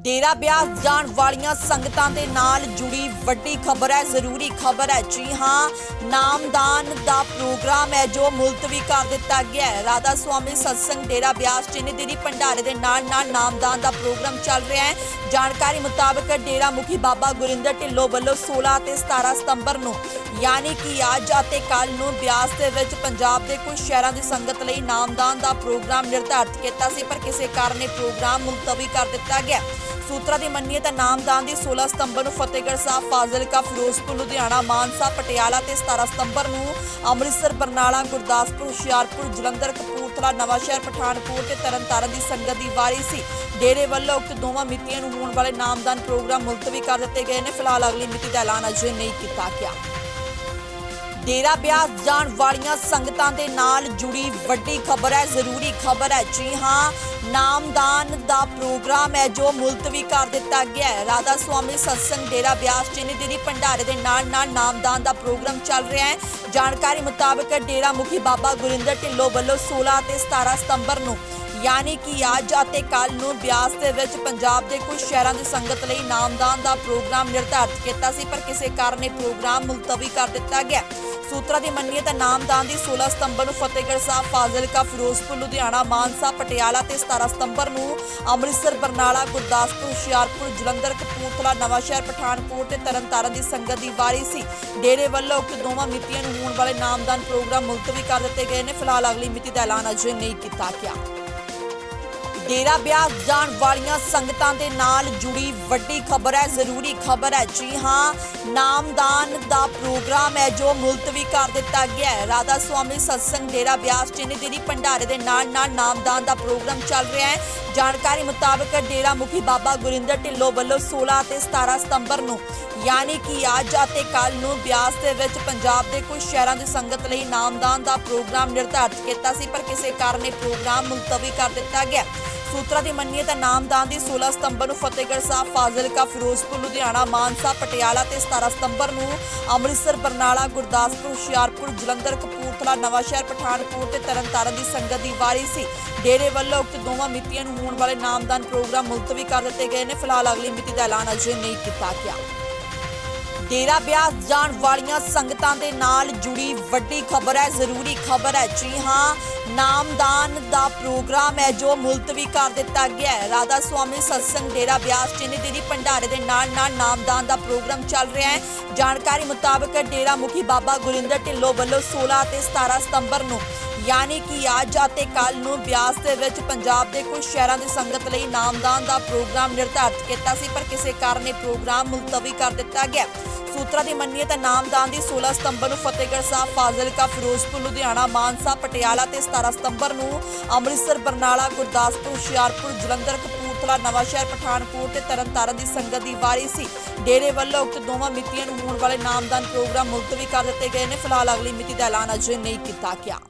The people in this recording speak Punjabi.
ਡੇਰਾ ਬਿਆਸ ਜਾਣ ਵਾਲੀਆਂ ਸੰਗਤਾਂ ਦੇ ਨਾਲ ਜੁੜੀ ਵੱਡੀ ਖਬਰ ਹੈ, ਜ਼ਰੂਰੀ ਖਬਰ ਹੈ। ਜੀ ਹਾਂ, ਨਾਮਦਾਨ ਦਾ ਪ੍ਰੋਗਰਾਮ ਹੈ, ਜੋ ਮੁਲਤਵੀ ਕਰ ਦਿੱਤਾ ਗਿਆ ਹੈ। ਰਾਧਾ ਸਵਾਮੀ ਸਤਸੰਗ ਡੇਰਾ ਬਿਆਸ, ਚਿੰਨੀ ਦੇਰੀ ਭੰਡਾਰੇ ਦੇ ਨਾਲ ਨਾਲ ਨਾਮਦਾਨ ਦਾ ਪ੍ਰੋਗਰਾਮ ਚੱਲ ਰਿਹਾ ਹੈ। ਜਾਣਕਾਰੀ ਮੁਤਾਬਕ ਡੇਰਾ ਮੁਖੀ ਬਾਬਾ ਗੁਰਿੰਦਰ ਢਿੱਲੋਂ ਵੱਲੋਂ 16 ਅਤੇ 17 ਸਤੰਬਰ ਨੂੰ, ਯਾਨੀ ਕਿ ਅੱਜ ਅਤੇ ਕੱਲ ਨੂੰ ਬਿਆਸ ਦੇ ਵਿੱਚ ਪੰਜਾਬ ਦੇ ਕੁਝ ਸ਼ਹਿਰਾਂ ਦੀ ਸੰਗਤ ਲਈ ਨਾਮਦਾਨ ਦਾ ਪ੍ਰੋਗਰਾਮ ਨਿਰਧਾਰਿਤ ਕੀਤਾ ਸੀ, ਪਰ ਕਿਸੇ ਕਾਰਨ ਇਹ ਪ੍ਰੋਗਰਾਮ ਮੁਲਤਵੀ ਕਰ ਦਿੱਤਾ ਗਿਆ। ਸੂਤਰਾਂ ਦੀ ਮੰਨੀਏ ਤਾਂ ਨਾਮਦਾਨ ਦੀ 16 ਸਤੰਬਰ ਨੂੰ ਫਤਿਹਗੜ੍ਹ ਸਾਹਿਬ, ਫਾਜ਼ਿਲਕਾ, ਫਿਰੋਜ਼ਪੁਰ, ਲੁਧਿਆਣਾ, ਮਾਨਸਾ, ਪਟਿਆਲਾ ਤੇ 17 ਸਤੰਬਰ ਨੂੰ ਅੰਮ੍ਰਿਤਸਰ, ਬਰਨਾਲਾ, ਗੁਰਦਾਸਪੁਰ, ਹੁਸ਼ਿਆਰਪੁਰ, ਜਲੰਧਰ, ਕਪੂਰਥਲਾ, ਨਵਾਂਸ਼ਹਿਰ, ਪਠਾਨਕੋਟ ਤੇ ਤਰਨਤਾਰਨ ਦੀ ਸੰਗਤ ਦੀ ਵਾਰੀ ਸੀ। ਡੇਰੇ ਵੱਲੋਂ ਉਕਤ ਦੋਵਾਂ ਮਿਤੀਆਂ ਨੂੰ ਹੋਣ ਵਾਲੇ ਨਾਮਦਾਨ ਪ੍ਰੋਗਰਾਮ ਮੁਲਤਵੀ ਕਰ ਦਿੱਤੇ ਗਏ ਨੇ। ਫਿਲਹਾਲ ਅਗਲੀ ਮਿਤੀ ਦਾ ਐਲਾਨ ਅਜੇ ਨਹੀਂ ਕੀਤਾ ਗਿਆ। ਡੇਰਾ ਬਿਆਸ ਜਾਣ ਵਾਲੀਆਂ ਸੰਗਤਾਂ ਦੇ ਨਾਲ ਜੁੜੀ ਵੱਡੀ ਖਬਰ ਹੈ, ਜ਼ਰੂਰੀ ਖਬਰ ਹੈ। ਜੀ ਹਾਂ, ਨਾਮਦਾਨ ਦਾ ਪ੍ਰੋਗਰਾਮ ਹੈ, ਜੋ ਮੁਲਤਵੀ ਕਰ ਦਿੱਤਾ ਗਿਆ ਹੈ। ਰਾਧਾ ਸਵਾਮੀ ਸਤਸੰਗ ਡੇਰਾ ਬਿਆਸ ਚਿੰਨੀ ਦੇਰੀ ਭੰਡਾਰੇ ਦੇ ਨਾਲ ਨਾਲ ਨਾਮਦਾਨ ਦਾ ਪ੍ਰੋਗਰਾਮ ਚੱਲ ਰਿਹਾ ਹੈ। ਜਾਣਕਾਰੀ ਮੁਤਾਬਕ ਡੇਰਾ ਮੁਖੀ ਬਾਬਾ ਗੁਰਿੰਦਰ ਢਿੱਲੋਂ ਵੱਲੋਂ 16 ਅਤੇ 17 ਸਤੰਬਰ ਨੂੰ ਯਾਨੀ ਕਿ ਅੱਜ ਅਤੇ ਕੱਲ ਨੂੰ ਬਿਆਸ ਦੇ ਵਿੱਚ ਪੰਜਾਬ ਦੇ ਕੁਝ ਸ਼ਹਿਰਾਂ ਦੀ ਸੰਗਤ ਲਈ ਨਾਮਦਾਨ ਦਾ ਪ੍ਰੋਗਰਾਮ ਨਿਰਧਾਰਿਤ ਕੀਤਾ ਸੀ, ਪਰ ਕਿਸੇ ਕਾਰਨ ਇਹ ਪ੍ਰੋਗਰਾਮ ਮੁਲਤਵੀ ਕਰ ਦਿੱਤਾ ਗਿਆ। ਸੂਤਰਾਂ ਦੀ ਮੰਨੀਏ ਤਾਂ ਨਾਮਦਾਨ ਦੀ 16 ਸਤੰਬਰ ਨੂੰ ਫਤਿਹਗੜ੍ਹ ਸਾਹਿਬ, ਫਾਜ਼ਿਲਕਾ, ਫਿਰੋਜ਼ਪੁਰ, ਲੁਧਿਆਣਾ, ਮਾਨਸਾ, ਪਟਿਆਲਾ ਤੇ 17 ਸਤੰਬਰ ਨੂੰ ਅੰਮ੍ਰਿਤਸਰ, ਬਰਨਾਲਾ, ਗੁਰਦਾਸਪੁਰ, ਹੁਸ਼ਿਆਰਪੁਰ, ਜਲੰਧਰ, ਕਪੂਰਥਲਾ ਨਵਾਂਸ਼ਹਿਰ ਪਠਾਨਕੋਟ ਤੇ ਤਰਨਤਾਰਨ ਦੀ ਸੰਗਤ ਦੀ ਵਾਰੀ ਸੀ। ਡੇਰੇ ਵੱਲੋਂ ਉਕਤ ਦੋਵਾਂ ਮਿਤੀਆਂ ਨੂੰ ਹੋਣ ਵਾਲੇ ਨਾਮਦਾਨ ਪ੍ਰੋਗਰਾਮ ਮੁਲਤਵੀ ਕਰ ਦਿੱਤੇ ਗਏ ਨੇ। ਫਿਲਹਾਲ ਅਗਲੀ ਮਿਤੀ ਦਾ ਐਲਾਨ ਅਜੇ ਨਹੀਂ ਕੀਤਾ ਗਿਆ। ਡੇਰਾ ਬਿਆਸ ਜਾਣ ਵਾਲੀਆਂ ਸੰਗਤਾਂ ਦੇ ਨਾਲ ਜੁੜੀ ਵੱਡੀ ਖਬਰ ਹੈ, ਜ਼ਰੂਰੀ ਖਬਰ ਹੈ। ਜੀ ਹਾਂ, ਨਾਮਦਾਨ ਦਾ ਪ੍ਰੋਗਰਾਮ ਹੈ, ਜੋ ਮੁਲਤਵੀ ਕਰ ਦਿੱਤਾ ਗਿਆ ਹੈ। ਰਾਧਾ ਸਵਾਮੀ ਸਤਸੰਗ ਡੇਰਾ ਬਿਆਸ ਚਿੰਨੀ ਦੇਰੀ ਭੰਡਾਰੇ ਦੇ ਨਾਲ ਨਾਲ ਨਾਮਦਾਨ ਦਾ ਪ੍ਰੋਗਰਾਮ ਚੱਲ ਰਿਹਾ ਹੈ। ਜਾਣਕਾਰੀ ਮੁਤਾਬਕ ਡੇਰਾ ਮੁਖੀ ਬਾਬਾ ਗੁਰਿੰਦਰ ਢਿੱਲੋਂ ਵੱਲੋਂ 16 ਅਤੇ 17 ਸਤੰਬਰ ਨੂੰ, ਯਾਨੀ ਕਿ ਅੱਜ ਅਤੇ ਕੱਲ ਨੂੰ ਬਿਆਸ ਦੇ ਵਿੱਚ ਪੰਜਾਬ ਦੇ ਕੁਝ ਸ਼ਹਿਰਾਂ ਦੀ ਸੰਗਤ ਲਈ ਨਾਮਦਾਨ ਦਾ ਪ੍ਰੋਗਰਾਮ ਨਿਰਧਾਰਤ ਕੀਤਾ ਸੀ, ਪਰ ਕਿਸੇ ਕਾਰਨ ਇਹ ਪ੍ਰੋਗਰਾਮ ਮੁਲਤਵੀ ਕਰ ਦਿੱਤਾ ਗਿਆ। ਸੂਤਰਾਂ ਦੀ ਮੰਨੀਏ ਤਾਂ ਨਾਮਦਾਨ ਦੀ 16 ਸਤੰਬਰ ਨੂੰ ਫਤਿਹਗੜ੍ਹ ਸਾਹਿਬ, ਫਾਜ਼ਿਲਕਾ, ਫਿਰੋਜ਼ਪੁਰ, ਲੁਧਿਆਣਾ, ਮਾਨਸਾ, ਪਟਿਆਲਾ ਤੇ 17 ਸਤੰਬਰ ਨੂੰ ਅੰਮ੍ਰਿਤਸਰ, ਬਰਨਾਲਾ, ਗੁਰਦਾਸਪੁਰ, ਹੁਸ਼ਿਆਰਪੁਰ, ਜਲੰਧਰ, ਕਪੂਰਥਲਾ, ਨਵਾਂਸ਼ਹਿਰ, ਪਠਾਨਕੋਟ ਤੇ ਤਰਨਤਾਰਨ ਦੀ ਸੰਗਤ ਦੀ ਵਾਰੀ ਸੀ। ਡੇਰੇ ਵੱਲੋਂ ਉਕਤ ਦੋਵਾਂ ਮਿਤੀਆਂ ਨੂੰ ਹੋਣ ਵਾਲੇ ਨਾਮਦਾਨ ਪ੍ਰੋਗਰਾਮ ਮੁਲਤਵੀ ਕਰ ਦਿੱਤੇ ਗਏ ਨੇ। ਫਿਲਹਾਲ ਅਗਲੀ ਮਿਤੀ ਦਾ ਐਲਾਨ ਅਜੇ ਨਹੀਂ ਕੀਤਾ ਗਿਆ। ਡੇਰਾ ਬਿਆਸ ਜਾਣ ਵਾਲੀਆਂ ਸੰਗਤਾਂ ਦੇ ਨਾਲ ਜੁੜੀ ਵੱਡੀ ਖਬਰ ਹੈ, ਜ਼ਰੂਰੀ ਖਬਰ ਹੈ। ਜੀ ਹਾਂ, ਨਾਮਦਾਨ ਦਾ ਪ੍ਰੋਗਰਾਮ ਹੈ, ਜੋ ਮੁਲਤਵੀ ਕਰ ਦਿੱਤਾ ਗਿਆ ਹੈ। ਰਾਧਾ ਸਵਾਮੀ ਸਤਸੰਗ ਡੇਰਾ ਬਿਆਸ ਚਿੰਨੀ ਦੇਰੀ ਭੰਡਾਰੇ ਦੇ ਨਾਲ ਨਾਲ ਨਾਮਦਾਨ ਦਾ ਪ੍ਰੋਗਰਾਮ ਚੱਲ ਰਿਹਾ ਹੈ। ਜਾਣਕਾਰੀ ਮੁਤਾਬਕ ਡੇਰਾ ਮੁਖੀ ਬਾਬਾ ਗੁਰਿੰਦਰ ਢਿੱਲੋਂ ਵੱਲੋਂ 16 ਅਤੇ 17 ਸਤੰਬਰ ਨੂੰ, ਯਾਨੀ ਕਿ ਅੱਜ ਅਤੇ ਕੱਲ ਨੂੰ ਬਿਆਸ ਦੇ ਵਿੱਚ ਪੰਜਾਬ ਦੇ ਕੁਝ ਸ਼ਹਿਰਾਂ ਦੀ ਸੰਗਤ ਲਈ ਨਾਮਦਾਨ ਦਾ ਪ੍ਰੋਗਰਾਮ ਨਿਰਧਾਰਿਤ ਕੀਤਾ ਸੀ, ਪਰ ਕਿਸੇ ਕਾਰਨ ਇਹ ਪ੍ਰੋਗਰਾਮ ਮੁਲਤਵੀ ਕਰ ਦਿੱਤਾ ਗਿਆ। ਸੂਤਰਾਂ ਦੀ ਮੰਨੀਏ ਤਾਂ ਨਾਮਦਾਨ ਦੀ 16 ਸਤੰਬਰ ਨੂੰ ਫਤਿਹਗੜ੍ਹ ਸਾਹਿਬ, ਫਾਜ਼ਿਲਕਾ, ਫਿਰੋਜ਼ਪੁਰ, ਲੁਧਿਆਣਾ ਮਾਨਸਾ ਪਟਿਆਲਾ ਤੇ 17 ਸਤੰਬਰ ਨੂੰ ਅੰਮ੍ਰਿਤਸਰ, ਬਰਨਾਲਾ, ਗੁਰਦਾਸਪੁਰ, ਹੁਸ਼ਿਆਰਪੁਰ, ਜਲੰਧਰ, ਕਪੂਰਥਲਾ, ਨਵਾਂਸ਼ਹਿਰ, ਪਠਾਨਕੋਟ ਤੇ ਤਰਨਤਾਰਨ ਦੀ ਸੰਗਤ ਦੀ ਵਾਰੀ ਸੀ। ਡੇਰੇ ਵੱਲੋਂ ਉਕਤ ਦੋਵਾਂ ਮਿਤੀਆਂ ਨੂੰ ਹੋਣ ਵਾਲੇ ਨਾਮਦਾਨ ਪ੍ਰੋਗਰਾਮ ਮੁਲਤਵੀ ਕਰ ਦਿੱਤੇ ਗਏ ਨੇ। ਫਿਲਹਾਲ ਅਗਲੀ ਮਿਤੀ ਦਾ ਐਲਾਨ ਅਜੇ ਨਹੀਂ ਕੀਤਾ ਗਿਆ।